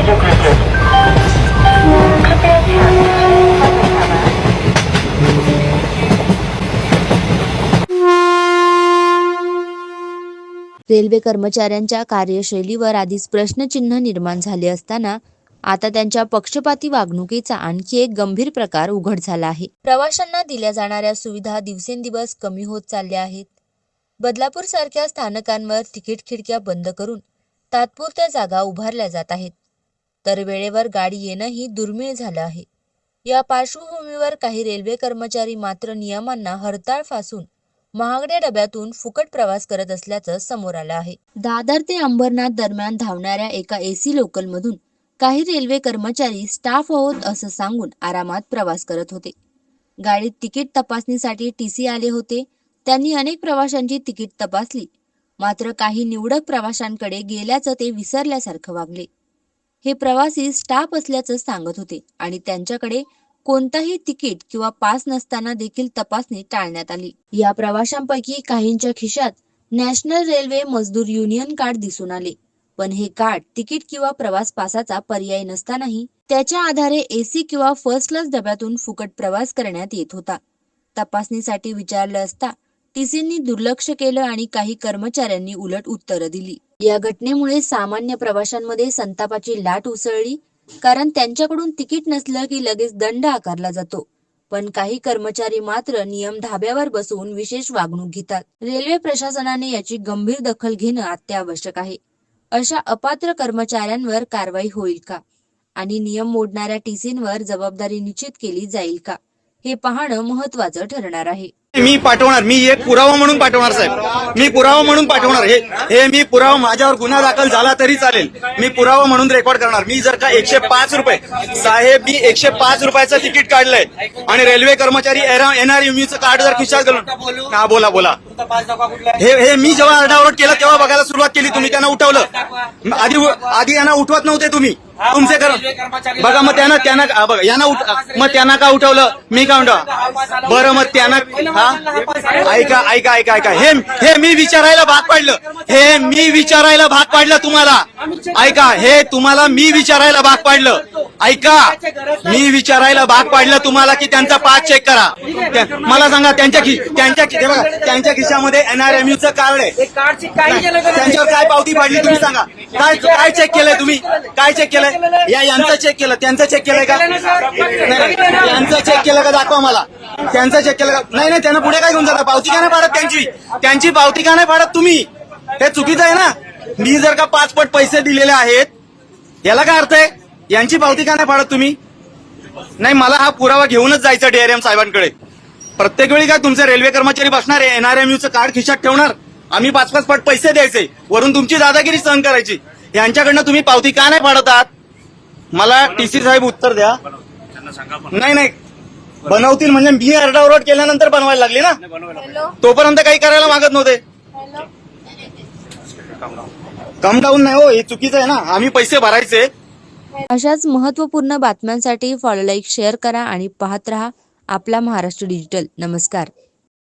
Railway कर्मचाऱ्यांच्या कार्यशैलीवर आधीच प्रश्नचिन्ह निर्माण झाले असताना आता त्यांच्या पक्षपाती वागणुकीचा आणखी एक गंभीर प्रकार उघड झाला आहे. प्रवाशांना दिल्या जाणाऱ्या सुविधा दिवसेंदिवस कमी होत चालल्या आहेत. बदलापूर सारख्या स्थानकांवर तिकीट खिडक्या बंद करून तात्पुरत्या जागा उभारल्या जात आहेत. तर वेळेवर गाडी येणंही दुर्मिळ झालं आहे. या पार्श्वभूमीवर काही रेल्वे कर्मचारी मात्र नियमांना हरताळ फासून महागड्या डब्यातून फुकट प्रवास करत असल्याचं समोर आलं आहे. दादर ते अंबरनाथ दरम्यान धावणाऱ्या एका एसी लोकलमधून काही रेल्वे कर्मचारी स्टाफ आहोत असं सांगून आरामात प्रवास करत होते. गाडीत तिकीट तपासणीसाठी टीसी आले होते. त्यांनी अनेक प्रवाशांची तिकीट तपासली. मात्र काही निवडक प्रवाशांकडे गेल्याचं ते विसरल्यासारखं वागले. हे प्रवासी स्टाफ असल्याचं सांगत होते आणि त्यांच्याकडे कोणताही तिकीट किंवा पास नसताना देखील तपासणी टाळण्यात आली. या प्रवाशांपैकी काहींच्या खिशात नॅशनल रेल्वे मजदूर युनियन कार्ड दिसून आले. पण हे कार्ड तिकीट किंवा प्रवास पासाचा पर्याय नसतानाही त्याच्या आधारे एसी किंवा फर्स्ट क्लास डब्यातून फुकट प्रवास करण्यात येत होता. तपासणीसाठी विचारलं असता टीसींनी दुर्लक्ष केलं आणि काही कर्मचाऱ्यांनी उलट उत्तरं दिली. या घटनेमुळे सामान्य प्रवाशांमध्ये संतापाची लाट उसळली कारण त्यांच्याकडून तिकीट नसलं की लगेच दंड आकारला जातो. पण काही कर्मचारी मात्र नियम धाब्यावर बसवून विशेष वागणूक घेतात. रेल्वे प्रशासनाने याची गंभीर दखल घेणं अत्यावश्यक आहे. अशा अपात्र कर्मचाऱ्यांवर कारवाई होईल का? आणि नियम मोडणाऱ्या टीसींवर जबाबदारी निश्चित केली जाईल का? हे पाहणं महत्वाचं ठरणार आहे. मी पाठवणार मी एक पुरावा म्हणून पाठवणार साहेब. मी पुरावा म्हणून पाठवणार. हे हे मी पुरावा माझ्यावर गुन्हा दाखल झाला तरी चालेल. मी पुरावा म्हणून रेकॉर्ड करणार. मी जर का एकशे पाच रुपये साहेब मी एकशे पाच रुपयाचं तिकीट काढलंय आणि रेल्वे कर्मचारी एनआरएमयूचं कार्ड जर खिशात घालून हा बोला बोला. हे हे मी जेव्हा आरडाओरड केलं तेव्हा बघायला सुरुवात केली तुम्ही. त्यांना उठवलं. आधी आधी यांना उठवत नव्हते तुम्ही. तुमचे कर बघा मग त्यांना त्यांना हा, बघा यांना उठ मग त्यांना का उठवलं? मी का उठव बरं मग त्यांना हा? ऐका ऐका ऐका ऐका. हे हे मी विचारायला भाग पाडलं. हे मी विचारायला भाग पाडलं तुम्हाला. ऐका हे तुम्हाला मी विचारायला भाग पाडलं. ऐका मी विचारायला भाग पाडलं तुम्हाला की त्यांचा पास चेक करा. मला सांगा त्यांच्या त्यांच्या त्यांच्या खिशामध्ये एनआरएमयूचं कार्ड आहे. त्यांच्यावर काय पावती पाडली तुम्ही सांगा. काय काय चेक केलंय तुम्ही? काय चेक केलंय? या यांचं चेक केलं. त्यांचं चेक केलंय का. त्यांचं चेक केलं का? दाखवा मला. त्यांचं चेक केलं का? नाही नाही त्यांना पुढे काय घेऊन जाता पावती का नाही पाडत त्यांची? त्यांची पावती का नाही पाडत तुम्ही? हे चुकीचं आहे ना? मी जर का पाच पट पैसे दिलेले आहेत याला काय अर्थ आहे? यांची पावती का नाही पाडत तुम्ही? नाही मला हा पुरावा घेऊनच जायचं डीआरएम साहेबांकडे. प्रत्येक वेळी काय तुमचे रेल्वे कर्मचारी बसणार आहे? एनआरएमयूचं कार्ड खिशात ठेवणार? आम्ही पाच पाच पट पैसे द्यायचे. वरून तुमची दादागिरी सहन करायची. यांच्याकडनं तुम्ही पावती का नाही पाडत आहात? मला टीसी साहेब उत्तर द्या. नाही नाही. बनवतील म्हणजे मी आरडाओरड केल्यानंतर बनवायला लागली ना? तोपर्यंत काही करायला मागत नव्हते. कम डाऊन नाही हो हे चुकीचं आहे ना. आम्ही पैसे भरायचे. अशाच महत्त्वपूर्ण बातम्यांसाठी फॉलो लाईक शेअर करा आणि पाहत रहा आपला महाराष्ट्र डिजिटल. नमस्कार.